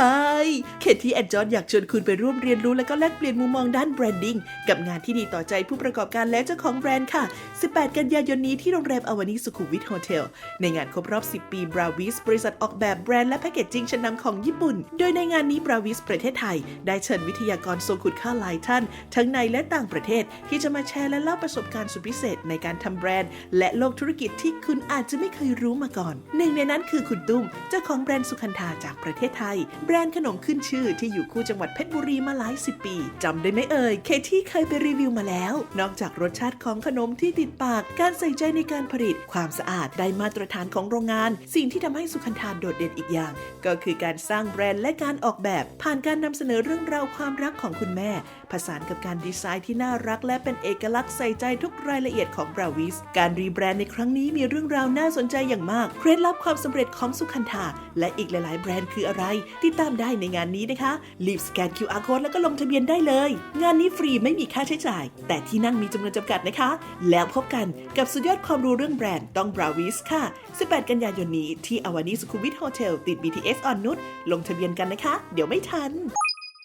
Bye. เคที่แอนจอนอยากชวนคุณไปร่วมเรียนรู้และก็แลกเปลี่ยนมุมมองด้านแบรนดิ้งกับงานที่ดีต่อใจผู้ประกอบการและเจ้าของแบรนด์ค่ะ 18 กันยายนนี้ที่โรงแรมอวานิสุขุมวิทโฮเทล ในงานครบรอบ 10 ปีบราวิสบริษัทออกแบบแบรนด์และแพคเกจจิ้งชั้นนำของญี่ปุ่น โดยในงานนี้บราวิสประเทศไทย ได้เชิญวิทยากรทรงคุณค่าหลายท่าน ทั้งในและต่างประเทศที่จะมาแชร์และเล่าประสบการณ์สุดพิเศษในการทำแบรนด์ และโลกธุรกิจที่คุณอาจจะไม่เคยรู้มาก่อน หนึ่งในนั้นคือคุณตุ้มเจ้าของแบรนด์สุขันธาจากประเทศไทย แบรนด์ขนมขึ้นชื่อที่อยู่คู่จังหวัดเพชรบุรีมาหลายสิบปีจำได้ไหมเอ่ย เคที่เคยไปรีวิวมาแล้ว นอกจากรสชาติของขนมที่ติดปาก การใส่ใจในการผลิต ความสะอาดได้มาตรฐานของโรงงาน สิ่งที่ทำให้สุขันธาโดดเด่นอีกอย่าง ก็คือการสร้างแบรนด์และการออกแบบ ผ่านการนำเสนอเรื่องราวความรักของคุณแม่ ผสานกับการดีไซน์ที่น่ารัก และเป็นเอกลักษณ์ใส่ใจทุกรายละเอียดของบราวิส การรีแบรนด์ในครั้งนี้มีเรื่องราวน่าสนใจอย่างมาก เคล็ดลับความสำเร็จของสุขันธาและอีกหลาย ๆ แบรนด์คืออะไร ติดตามได้ในงานนี้นะคะ รีบสแกน QR code แล้วก็ลงทะเบียนได้เลย งานนี้ฟรีไม่มีค่าใช้จ่าย แต่ที่นั่งมีจำนวนจำกัดนะคะ แล้วพบกันกับสุดยอดความรู้เรื่องแบรนด์ต้องบราวิสค่ะ 18 กันยายนนี้ที่อวานิสุขุมวิทโฮเทลติด BTS อ่อนนุชลงทะเบียนกันนะคะ เดี๋ยวไม่ทัน